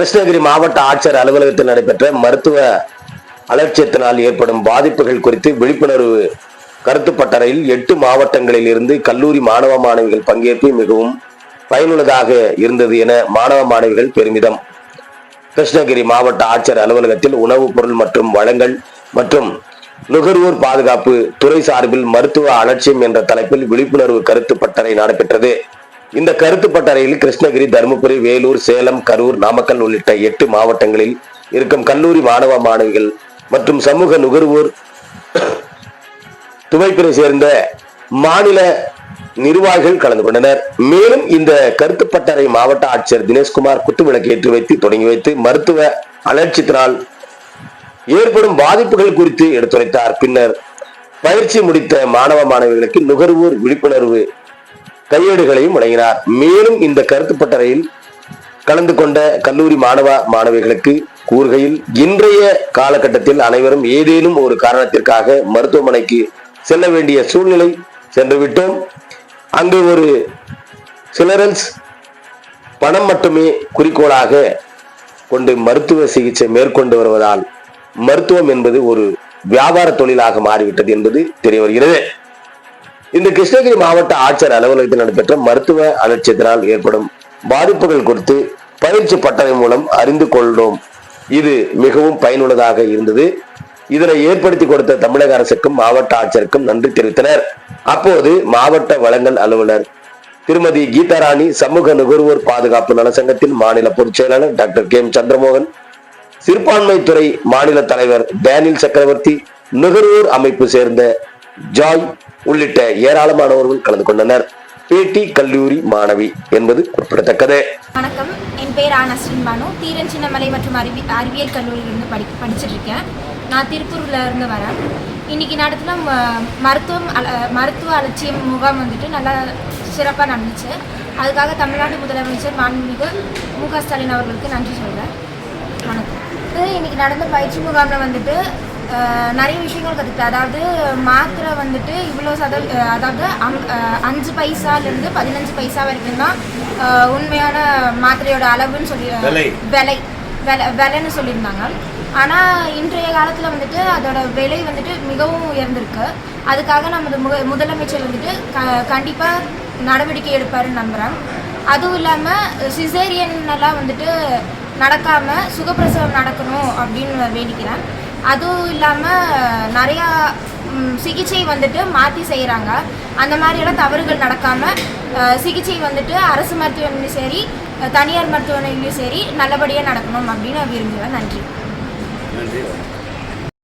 கிருஷ்ணகிரி மாவட்ட ஆட்சியர் அலுவலகத்தில் நடைபெற்ற மருத்துவ அலட்சியத்தினால் ஏற்படும் பாதிப்புகள் குறித்து விழிப்புணர்வு கருத்து பட்டறையில் எட்டு மாவட்டங்களில் இருந்து கல்லூரி மாணவ மாணவிகள் பங்கேற்பு மிகவும் பயனுள்ளதாக இருந்தது என மாணவ மாணவிகள் பெருமிதம். கிருஷ்ணகிரி மாவட்ட ஆட்சியர் அலுவலகத்தில் உணவுப் பொருள் மற்றும் வளங்கள் மற்றும் நுகர்வோர் பாதுகாப்பு துறை சார்பில் மருத்துவ அலட்சியம் என்ற தலைப்பில் விழிப்புணர்வு கருத்து பட்டறை நடைபெற்றது. இந்த கருத்து பட்டறையில் கிருஷ்ணகிரி தருமபுரி வேலூர் சேலம் கரூர் நாமக்கல் உள்ளிட்ட எட்டு மாவட்டங்களில் இருக்கும் கல்லூரி மாணவ மாணவிகள் மற்றும் சமூக நுகர்வோர் துவைப்பினை சேர்ந்த மாநில நிர்வாகிகள் கலந்து கொண்டனர். மேலும் இந்த கருத்து பட்டறை மாவட்ட ஆட்சியர் தினேஷ்குமார் குத்துவிளக்கு ஏற்றி வைத்து தொடங்கி வைத்து மருத்துவ அலட்சியத்தினால் ஏற்படும் பாதிப்புகள் குறித்து எடுத்துரைத்தார். பின்னர் பயிற்சி முடித்த மாணவ மாணவிகளுக்கு நுகர்வோர் விழிப்புணர்வு கையேடுகளையும் வழங்கினார். மேலும் இந்த கருத்து பட்டறையில் கலந்து கொண்ட கல்லூரி மாணவ மாணவிகளுக்கு கூறுகையில் இன்றைய காலகட்டத்தில் அனைவரும் ஏதேனும் ஒரு காரணத்திற்காக மருத்துவமனைக்கு செல்ல வேண்டிய சூழ்நிலை சென்று விட்டோம் அங்கு ஒரு சிலரன்ஸ் பணம் மட்டுமே குறிக்கோளாக கொண்டு மருத்துவ சிகிச்சை மேற்கொண்டு வருவதால் மருத்துவம் என்பது ஒரு வியாபார தொழிலாக மாறிவிட்டது என்பது தெரிய வருகிறது. இந்த கிருஷ்ணகிரி மாவட்ட ஆட்சியர் அலுவலகத்தில் நடைபெற்ற மருத்துவ அலட்சியத்தினால் ஏற்படும் பாதிப்புகள் குறித்து பயிற்சி பட்டறை மூலம் அறிந்து கொண்டோம். இது மிகவும் பயனுள்ளதாக இருந்தது. இதனை ஏற்படுத்தி கொடுத்த தமிழக அரசுக்கும் மாவட்ட ஆட்சியருக்கும் நன்றி தெரிவித்தனர். அப்போது மாவட்ட வழங்கல் அலுவலர் திருமதி கீதாராணி சமூக நுகர்வோர் பாதுகாப்பு நலசங்கத்தின் மாநில பொதுச் செயலாளர் டாக்டர் கே எம் சந்திரமோகன் சிறுபான்மைத்துறை மாநில தலைவர் டேனியல் சக்கரவர்த்தி நுகர்வோர் அமைப்பு சேர்ந்த ஜாய் உள்ளிட்ட ஏராளமானவர்கள் கலந்து கொண்டனர். பேட்டி கல்லூரி மாணவி என்பது குறிப்பிடத்தக்கது. வணக்கம். என் பேர் ஆ நஸ்ரின் தீரன் சின்னமலை மற்றும் அறிவி அறிவியல் கல்லூரியிலிருந்து படி படிச்சுட்டு இருக்கேன் நான் திருப்பூர்ல இருந்து வரேன். இன்னைக்கு நடத்தின ம- மருத்துவம் அல- மருத்துவ அலட்சியம் முகாம் வந்துட்டு நல்லா சிறப்பாக நடந்துச்சு. அதுக்காக தமிழ்நாடு முதலமைச்சர் மாண்புமிகு மு க ஸ்டாலின் அவர்களுக்கு நன்றி சொல்கிறேன் வணக்கம். இன்னைக்கு நடந்த பயிற்சி முகாமில் வந்துட்டு நிறைய விஷயங்கள் கற்றுக்கிட்டேன் அதாவது மாத்திரை வந்துட்டு இவ்வளோ சத அதாவது அம்- அஞ்சு பைசாலேருந்து பதினஞ்சு பைசா வரைக்கும் தான் உண்மையான மாத்திரையோட அளவுன்னு சொல்லி விலை. விலை. விலை விலைன்னு சொல்லியிருந்தாங்க. ஆனால் இன்றைய காலத்தில் வந்துட்டு அதோட விலை வந்துட்டு மிகவும் உயர்ந்திருக்கு. அதுக்காக நமது முக முதலமைச்சர் வந்துட்டு க கண்டிப்பாக நடவடிக்கை எடுப்பாருன்னு நம்புகிறேன் அதுவும் இல்லாமல் சிசேரியன் எல்லாம் வந்துட்டு நடக்காமல் சுகப்பிரசவம் நடக்கணும் அப்படின்னு வேண்டிக்கிறேன். அதுவும் இல்லாமல் நிறையா சிகிச்சை வந்துட்டு மாற்றி செய்கிறாங்க அந்த மாதிரியெல்லாம் தவறுகள் நடக்காமல் சிகிச்சை வந்துட்டு அரசு மருத்துவமனையும் சரி தனியார் மருத்துவமனையிலும் சரி நல்லபடியாக நடக்கணும் அப்படின்னு நான் விரும்புகிறேன் நன்றி. நன்றி